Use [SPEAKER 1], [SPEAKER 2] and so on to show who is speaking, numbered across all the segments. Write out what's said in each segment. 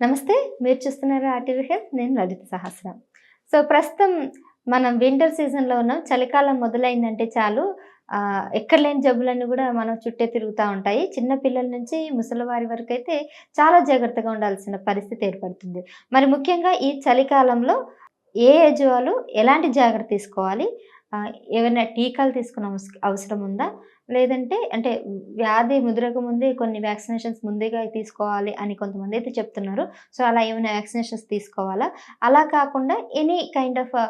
[SPEAKER 1] నమస్తే మీరు చూస్తున్నారు ఆర్టీవీ హెల్త్ నేను లలిత సహస్రం. సో ప్రస్తుతం మనం వింటర్ సీజన్లో ఉన్నాం. చలికాలం మొదలైందంటే చాలు. ఎక్కడ లేని జబ్బులన్నీ కూడా మనం చుట్టే తిరుగుతూ ఉంటాయి. చిన్న పిల్లల నుంచి ముసలివారి వరకు అయితే చాలా జాగ్రత్తగా ఉండాల్సిన పరిస్థితి ఏర్పడుతుంది. మరి ముఖ్యంగా ఈ చలికాలంలో ఏ ఏజ్ వాళ్ళు ఎలాంటి జాగ్రత్త తీసుకోవాలి? ఏమైనా టీకాలు తీసుకున్న అవస- అవసరం ఉందా? లేదంటే అంటే వ్యాధి ముదిరక ముందే కొన్ని వ్యాక్సినేషన్స్ ముందేగా తీసుకోవాలి అని కొంతమంది అయితే చెప్తున్నారు. సో అలా ఏమైనా వ్యాక్సినేషన్స్ తీసుకోవాలా? అలా కాకుండా any kind of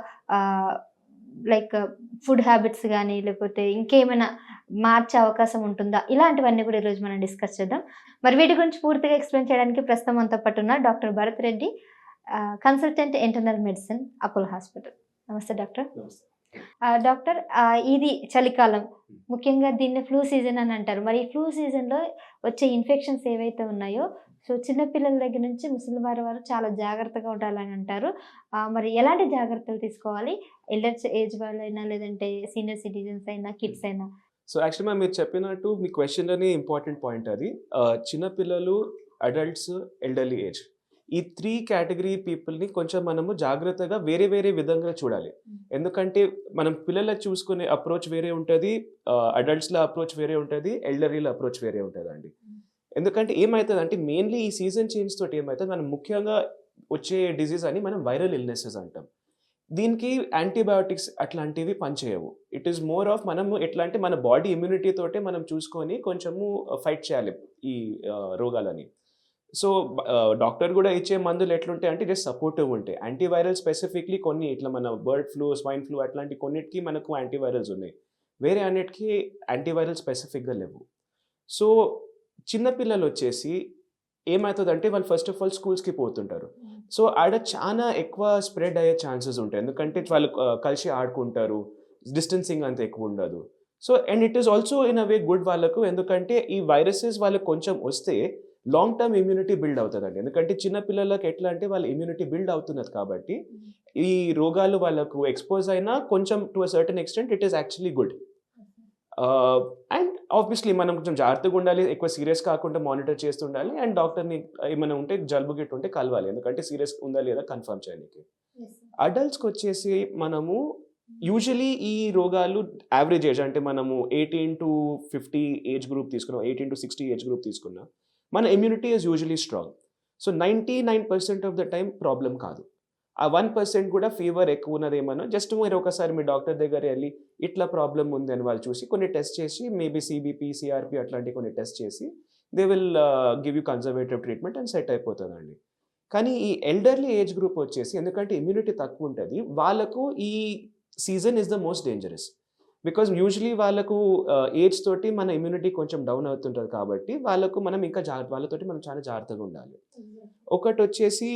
[SPEAKER 1] like food habits కానీ లేకపోతే ఇంకేమైనా మార్చే అవకాశం ఉంటుందా? ఇలాంటివన్నీ కూడా ఈరోజు మనం డిస్కస్ చేద్దాం. మరి వీటి గురించి పూర్తిగా ఎక్స్ప్లెయిన్ చేయడానికి ప్రస్తుతం అంతా పాటు ఉన్న doctor Bharat Reddy consultant internal medicine Apollo hospital. నమస్తే డాక్టర్. ఆ, డాక్టర్ ఇది చలికాలం. ముఖ్యంగా దీన్ని ఫ్లూ సీజన్ అని అంటారు. మరి ఈ ఫ్లూ సీజన్లో వచ్చే ఇన్ఫెక్షన్స్ ఏవైతే ఉన్నాయో సో చిన్నపిల్లల దగ్గర నుంచి ముసలి వారి వారు చాలా జాగ్రత్తగా ఉండాలని అంటారు. మరి ఎలాంటి జాగ్రత్తలు తీసుకోవాలి? ఎల్డర్స్ ఏజ్ వాళ్ళైనా లేదంటే సీనియర్ సిటిజన్స్ అయినా కిడ్స్ అయినా?
[SPEAKER 2] సో యాక్చువల్లీ మ్యామ్ మీరు చెప్పినట్టు మీ క్వశ్చన్లోనే ఇంపార్టెంట్ పాయింట్ అది. చిన్నపిల్లలు అడల్ట్స్ ఎల్డర్లీ ఏజ్. ఈ త్రీ కేటగిరీ పీపుల్ని కొంచెం మనము జాగ్రత్తగా వేరే వేరే విధంగా చూడాలి. ఎందుకంటే మనం పిల్లల చూసుకునే అప్రోచ్ వేరే ఉంటుంది అడల్ట్స్ల అప్రోచ్ వేరే ఉంటుంది ఎల్డరీల అప్రోచ్ వేరే ఉంటుంది అండి ఎందుకంటే ఏమవుతుంది అంటే మెయిన్లీ ఈ సీజన్ చేంజ్ తోటి ఏమవుతుంది మనం ముఖ్యంగా వచ్చే డిజీజ్ అని మనం వైరల్ ఇల్నెసెస్ అంటాం. దీనికి యాంటీబయాటిక్స్ అట్లాంటివి పనిచేయవు. ఇట్ ఈస్ మోర్ ఆఫ్ మనము ఎట్లా అంటే మన బాడీ ఇమ్యూనిటీ తోటే మనం చూసుకొని కొంచెము ఫైట్ చేయాలి ఈ రోగాలని. సో డాక్టర్ కూడా ఇచ్చే మందులు ఎట్లుంటాయి అంటే జస్ట్ సపోర్టివ్ ఉంటాయి. యాంటీవైరల్ స్పెసిఫిక్లీ కొన్ని ఇట్లా మన బర్డ్ ఫ్లూ స్వైన్ ఫ్లూ అట్లాంటి కొన్నిటికి మనకు యాంటీవైరల్స్ ఉన్నాయి. వేరే అన్నిటికీ యాంటీవైరల్ స్పెసిఫిక్గా లేవు. సో చిన్నపిల్లలు వచ్చేసి ఏమవుతుందంటే వాళ్ళు ఫస్ట్ ఆఫ్ ఆల్ స్కూల్స్కి పోతుంటారు. సో ఆడ చాలా ఎక్కువ స్ప్రెడ్ అయ్యే ఛాన్సెస్ ఉంటాయి. ఎందుకంటే వాళ్ళు కలిసి ఆడుకుంటారు. డిస్టెన్సింగ్ అంత ఎక్కువ ఉండదు. So and it is also in a way good వాళ్ళకు ఎందుకంటే ఈ వైరసెస్ వాళ్ళకు కొంచెం వస్తే లాంగ్ టర్మ్ ఇమ్యూనిటీ బిల్డ్ అవుతుందండి. ఎందుకంటే చిన్న పిల్లలకి ఎట్లా అంటే వాళ్ళ ఇమ్యూనిటీ బిల్డ్ అవుతున్నది కాబట్టి ఈ రోగాలు వాళ్ళకు ఎక్స్పోజ్ అయినా కొంచెం to a certain extent it is actually good and obviously మనం కొంచెం జాగ్రత్తగా ఉండాలి ఎక్కువ సీరియస్ కాకుండా మానిటర్ చేస్తుండాలి అండ్ డాక్టర్ని ఏమైనా ఉంటే జలుబు గిట్టు ఉంటే కలవాలి. ఎందుకంటే సీరియస్ ఉందా లేదా కన్ఫర్మ్ చేయడానికి. అడల్ట్స్కి వచ్చేసి మనము యూజువలీ ఈ రోగాలు యావరేజ్ ఏజ్ అంటే మనము eighteen to fifty age group తీసుకున్నాం eighteen to sixty age group తీసుకున్నా. మన immunity is usually strong so ninety nine percent of the time problem కాదు. ఆ వన్ పర్సెంట్ కూడా ఫీవర్ ఎక్కువ ఉన్నదేమన్నా జస్ట్ మీరు ఒకసారి మీ డాక్టర్ దగ్గర వెళ్ళి ఇట్లా ప్రాబ్లం ఉంది అని వాళ్ళు చూసి కొన్ని టెస్ట్ చేసి మేబీ సిబిపి సిఆర్పి అట్లాంటి కొన్ని టెస్ట్ చేసి they will give you conservative treatment and set అయిపోతుందండి. కానీ ఈ ఎల్డర్లీ ఏజ్ గ్రూప్ వచ్చేసి ఎందుకంటే ఇమ్యూనిటీ తక్కువ ఉంటుంది వాళ్ళకు ఈ season is the most dangerous because usually వాళ్ళకు ఏజ్ తోటి మన ఇమ్యూనిటీ కొంచెం డౌన్ అవుతుంటుంది కాబట్టి వాళ్ళకు మనం ఇంకా జాగ్రత్త వాళ్ళతోటి మనం చాలా జాగ్రత్తగా ఉండాలి. ఒకటి వచ్చేసి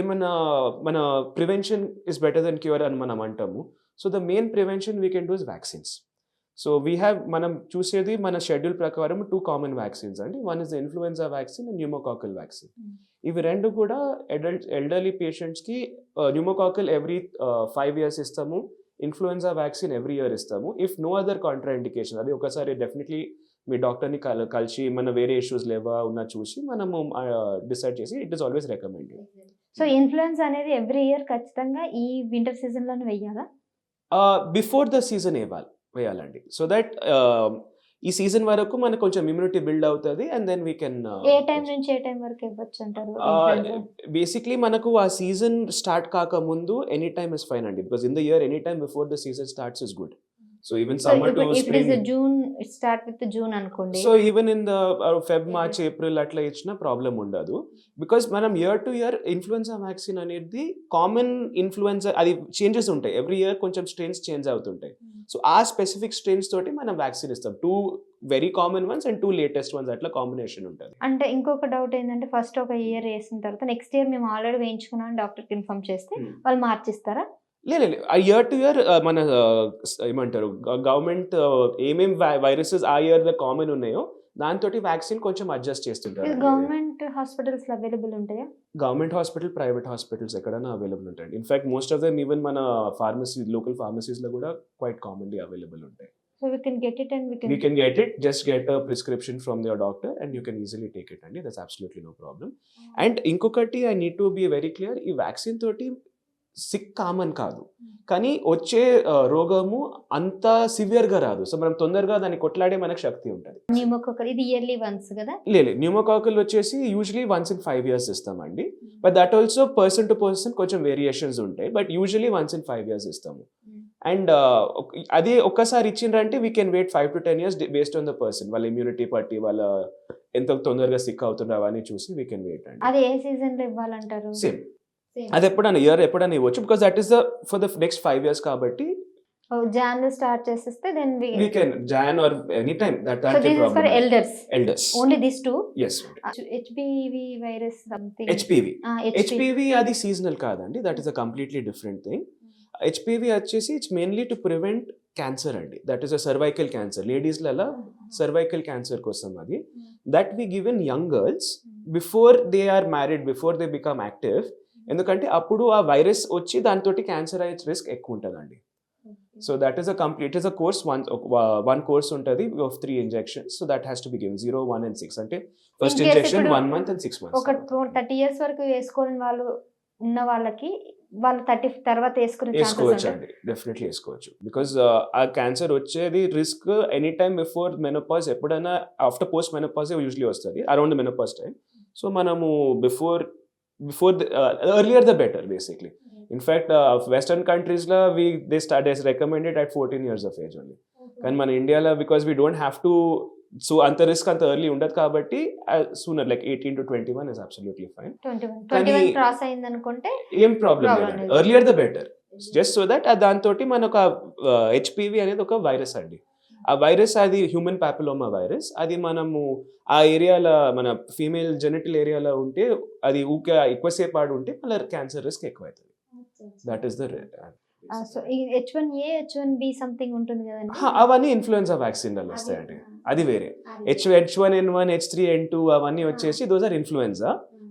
[SPEAKER 2] ఏమన్నా మన prevention is better than cure అని మనం అంటాము. So the main prevention we can do is vaccines so we have మనం చూసేది మన షెడ్యూల్ ప్రకారం టూ కామన్ వ్యాక్సిన్స్ అండి. One is the influenza vaccine and pneumococcal vaccine ఇవి రెండు కూడా అడల్ట్ ఎల్డర్లీ పేషెంట్స్కి న్యూమోకాకల్ ఎవ్రీ ఫైవ్ ఇయర్స్ ఇస్తాము. ఇన్ఫ్లుయెన్జా వ్యాక్సిన్ ఎవ్రీ ఇయర్ ఇస్తాము. If no other contraindication అది ఒకసారి డెఫినెట్లీ మీ డాక్టర్ని కల కలిసి మన వేరే ఇష్యూస్ లేవా ఉన్న చూసి మనము డిసైడ్ చేసి it is always recommended
[SPEAKER 1] so influence అనేది ఎవ్రీ ఇయర్ ఖచ్చితంగా ఈ వింటర్ సీజన్లోనే వెయ్యాలా?
[SPEAKER 2] బిఫోర్ ద సీజన్ వేయాలి వేయాలండి. సో దట్ ఈ సీజన్ వరకు మనకు కొంచెం ఇమ్యూనిటీ బిల్డ్ అవుతుంది and then we can
[SPEAKER 1] A time నుంచి ఏ టైం వరకు ఇవ్వచ్చు అంటారు?
[SPEAKER 2] బేసిక్లీ మనకు ఆ సీజన్ స్టార్ట్ కాకముందు ఎనీ టైమ్ ఇస్ ఫైన్ అండి because in the year any time before the season starts is good so even summer to spring
[SPEAKER 1] June start with June అనుకోండి.
[SPEAKER 2] So even in the Feb March April అట్లా ఇచ్చిన problem ఉండదు. Because మనం year to year influenza vaccine అనేది common influenza అది changes ఉంటాయి. Every year కొంచెం strains change అవుతుంటాయి. సో ఆ స్పెసిఫిక్ స్ట్రెయిన్స్ తోటి మనం వ్యాక్సిన్ ఇస్తాం. Two very common ones and two latest ones అట్లా కాంబినేషన్ ఉంటుంది.
[SPEAKER 1] అంటే ఇంకొక డౌట్ ఏంటంటే ఫస్ట్ ఒక ఇయర్ వేసిన తర్వాత నెక్స్ట్ ఇయర్ మేము ఆల్రెడీ వేయించుకున్నాం డాక్టర్కి ఇన్ఫార్మ్ చేస్తే వాళ్ళు మార్చిస్తారా?
[SPEAKER 2] లేదు ఇయర్ టు ఇయర్ మన ఏమంటారు గవర్నమెంట్ ఏమేం వైరసెస్ ఆ ఇయర్ ద కామన్ ఉన్నాయో దాంతో వ్యాక్సిన్ కొంచెం అడ్జస్ట్ చేస్తుంటారు.
[SPEAKER 1] గవర్నమెంట్ హాస్పిటల్స్ అవైలబుల్ ఉంటాయా?
[SPEAKER 2] గవర్నమెంట్ హాస్పిటల్ ప్రైవేట్ హాస్పిటల్స్ ఎక్కడైనా అవైలబుల్ ఉంటాయి in fact most of them even మన ఫార్మసీ లోకల్ ఫార్మసీస్లో కూడా క్వైట్ కామన్లీ అవైలబుల్ ఉంటాయి.
[SPEAKER 1] So we can get it and we
[SPEAKER 2] you
[SPEAKER 1] can
[SPEAKER 2] can get it. Just get a prescription from your doctor and you can easily take it అండి. That's absolutely no problem. And ఇంకొకటి I need to be very clear ఈ vaccine తోటి sick common కాదు. కానీ వచ్చే రోగము అంత సివియర్గా రాదు. సో మనం తొందరగా దాన్ని కొట్లాడే మనకు శక్తి ఉంటుంది.
[SPEAKER 1] న్యూమోకోకల్ ఇది ఇయర్లీ వన్స్ కదా?
[SPEAKER 2] లేదు న్యూమోకాకల్ వచ్చేసి usually once in five years ఇస్తామండి but that also person to person కొంచెం వేరియేషన్స్ ఉంటాయి. But usually once in five years ఇస్తాము. అండ్ అది ఒక్కసారి ఇచ్చిండ్రంటే we can wait five to ten years based on the person వాళ్ళ immunity బట్టి వాళ్ళ ఎంత తొందరగా సిక్ అవుతున్నారు అవన్నీ చూసి వీ కెన్ వెయిట్ అండి.
[SPEAKER 1] అది ఏ సీజన్లో ఇవ్వాలంటారు?
[SPEAKER 2] సేమ్. అది ఎప్పుడైనా ఇయర్ ఎప్పుడైనా ఇవ్వచ్చు because that is the for the next five years కాబట్టి
[SPEAKER 1] జాన్లో స్టార్ట్ చేసేస్తే then
[SPEAKER 2] we can Jan or any time that
[SPEAKER 1] so this is for elders
[SPEAKER 2] elders
[SPEAKER 1] only this two
[SPEAKER 2] S
[SPEAKER 1] HBV virus something
[SPEAKER 2] HPV HPV అది seasonal కాదండి. That a completely different thing HPV వచ్చేసి it's mainly to prevent cancer అండి. That is a cervical cancer లేడీస్లలో cervical cancer కోసం అది. That we given young girls before they are married before they become active ఎందుకంటే అప్పుడు ఆ virus వచ్చి దాంతో cancer అయ్యే రిస్క్ ఎక్కువ ఉంటుందండి. So that is a complete is a course one one course ఉంటుంది of three injections so that has to be given zero one and six అంటే first injection one month and six
[SPEAKER 1] ఒక
[SPEAKER 2] months
[SPEAKER 1] thirty years వరకు వేసుకోని వాళ్ళు ఉన్న వాళ్ళకి వాళ్ళు thirty తర్వాత వేసుకునే
[SPEAKER 2] వేసుకోవచ్చు అండి డెఫినెట్లీ వేసుకోవచ్చు. బికాజ్ ఆ క్యాన్సర్ వచ్చేది risk any time before menopause ఎప్పుడైనా ఆఫ్టర్ పోస్ట్ మెనోపాజ్ యూజువలీ వస్తుంది అరౌండ్ మెనోపాజ్ టైం సో మనము before before earlier the better basically in fact western కంట్రీస్లో we they start recommended at fourteen years of age only కానీ మన ఇండియాలో because we don't have to so అంత risk అంత early ఉండదు కాబట్టి sooner like eighteen to twenty one is absolutely fine ఏం problem. Earlier the better just so that దాంతో మన ఒక హెచ్పివి అనేది ఒక వైరస్ అండి. ఆ వైరస్ అది హ్యూమన్ పాపిలోమా వైరస్ అది మనము ఆ ఏరియాలో మన ఫీమేల్ జెనెటల్ ఏరియాలో ఉంటే అది ఊకే ఎక్కువసేపు ఆడి ఉంటే మళ్ళీ క్యాన్సర్ రిస్క్ ఎక్కువ అవుతుంది that is the
[SPEAKER 1] so H one A H one B something ఉంటుంది కదండి?
[SPEAKER 2] అవన్నీ ఇన్ఫ్లుయెన్జా వ్యాక్సిన్ వస్తాయండి. అది వేరే. H H one N one H three N two అవన్నీ వచ్చేసి దోస్ ఆర్ ఇన్ఫ్లుయెన్జా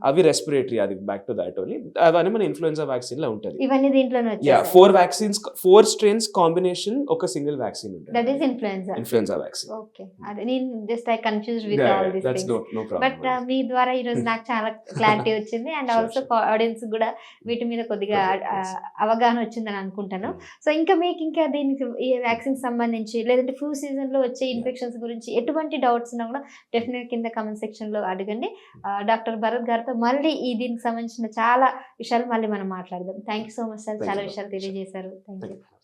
[SPEAKER 2] అవి రెస్పిరేటరీ అది బ్యాక్ టు దాట్ ఓన్లీ అవన్నీ మన ఇన్ఫ్లుయెన్జా వ్యాక్సిన్లో ఉంటుంది.
[SPEAKER 1] ఇవన్నీ దీంట్లోనే
[SPEAKER 2] yeah four vaccines four strains combination ఒక సింగిల్ వ్యాక్సిన్
[SPEAKER 1] దట్
[SPEAKER 2] ఉంటుంది
[SPEAKER 1] is influenza
[SPEAKER 2] influenza vaccine
[SPEAKER 1] okay అదే నేను just I confuse with all this
[SPEAKER 2] that's no no
[SPEAKER 1] but
[SPEAKER 2] problem
[SPEAKER 1] మీ ద్వారా ఈ రోజు నాకు చాలా క్లారిటీ వచ్చింది. And also. ఆడియన్స్ కూడా వీటి మీద కొద్దిగా
[SPEAKER 2] yes.
[SPEAKER 1] అవగాహన వచ్చిందని అనుకుంటాను. సో ఇంకా మీకు ఇంకా దీనికి ఈ వ్యాక్సిన్ సంబంధించి లేదంటే ఫ్లూ సీజన్లో వచ్చే ఇన్ఫెక్షన్స్ గురించి ఎటువంటి డౌట్స్ ఉన్నా కూడా డెఫినెట్ కింద కమెంట్ సెక్షన్లో అడగండి. డాక్టర్ భరత్ గారితో మళ్ళీ ఈ దీనికి సంబంధించిన చాలా విషయాలు మళ్ళీ మనం మాట్లాడదాం thank you so much sir చాలా. విషయాలు తెలియజేశారు థ్యాంక్.